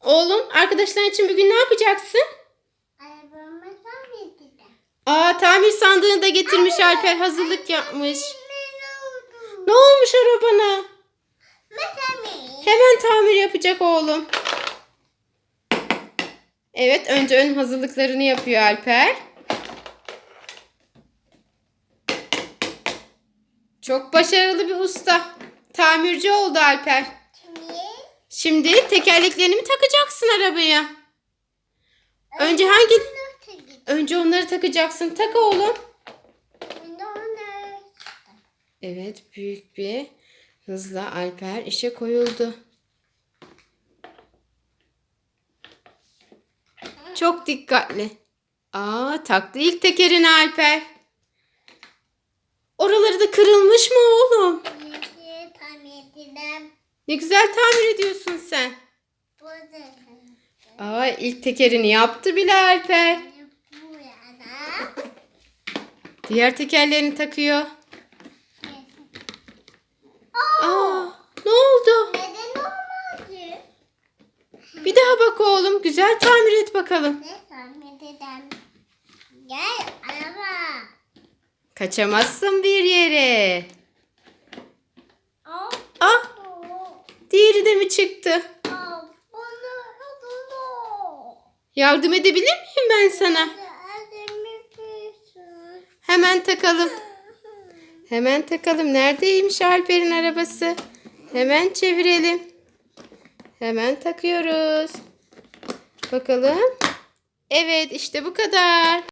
Oğlum arkadaşlar için bugün ne yapacaksın? Arabamı getirdi. Aa tamir sandığını da getirmiş Alper hazırlık yapmış. Ne? Ne olmuş arabana? Hemen tamir yapacak oğlum. Evet önce ön hazırlıklarını yapıyor Alper. Çok başarılı bir usta. Tamirci oldu Alper. Şimdi tekerleklerini mi takacaksın arabaya? Önce hangi? Önce onları takacaksın. Tak oğlum. Evet büyük bir hızla Alper işe koyuldu. Çok dikkatli. Aa taktı ilk tekerini Alper. Oraları da kırılmış mı oğlum? Ne güzel tamir ediyorsun sen. Aa ilk tekerini yaptı bile Alper. Diğer tekerlerini takıyor. Aa ne oldu? Neden olmadı? Bir daha bak oğlum. Güzel tamir et bakalım. Ne tahmin edem? Gel araba. Kaçamazsın bir yere. Diğeri de mi çıktı? Yardım edebilir miyim ben sana? Hemen takalım. Hemen takalım. Neredeymiş Alper'in arabası? Hemen çevirelim. Hemen takıyoruz. Bakalım. Evet işte bu kadar.